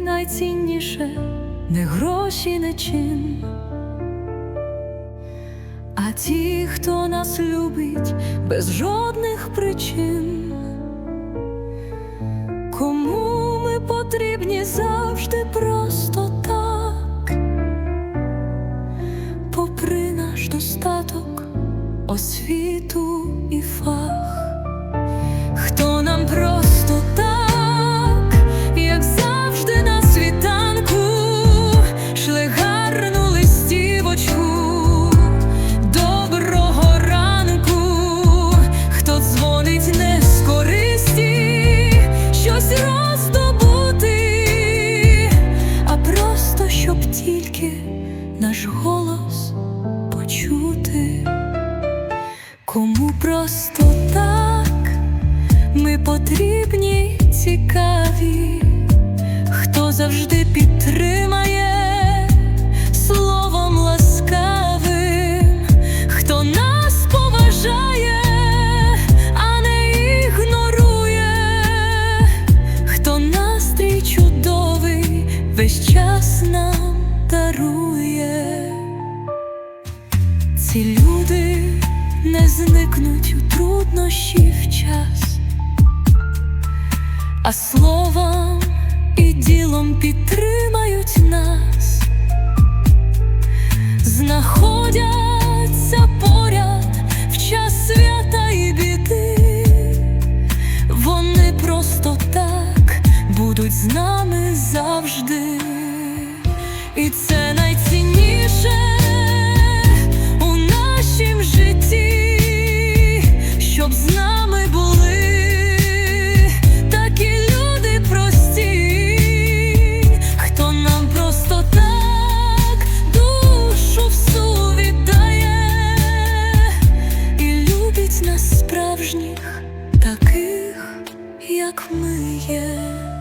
найцінніше не гроші, не чин. А ті, хто нас любить без жодних причин, кому ми потрібні завжди просто так, попри наш достаток, освіту і фах, хто нам просто так, не з щось роздобути, а просто щоб тільки наш голос почути. Кому просто так ми потрібні, цікаві, хто завжди час нам дарує. Ці люди не зникнуть у труднощі в час, а словом і ділом підтримають нас, знаходяться І це найцінніше у нашім житті, щоб з нами були такі люди прості, хто нам просто так душу всю віддає і любить нас справжніх, таких, як ми є.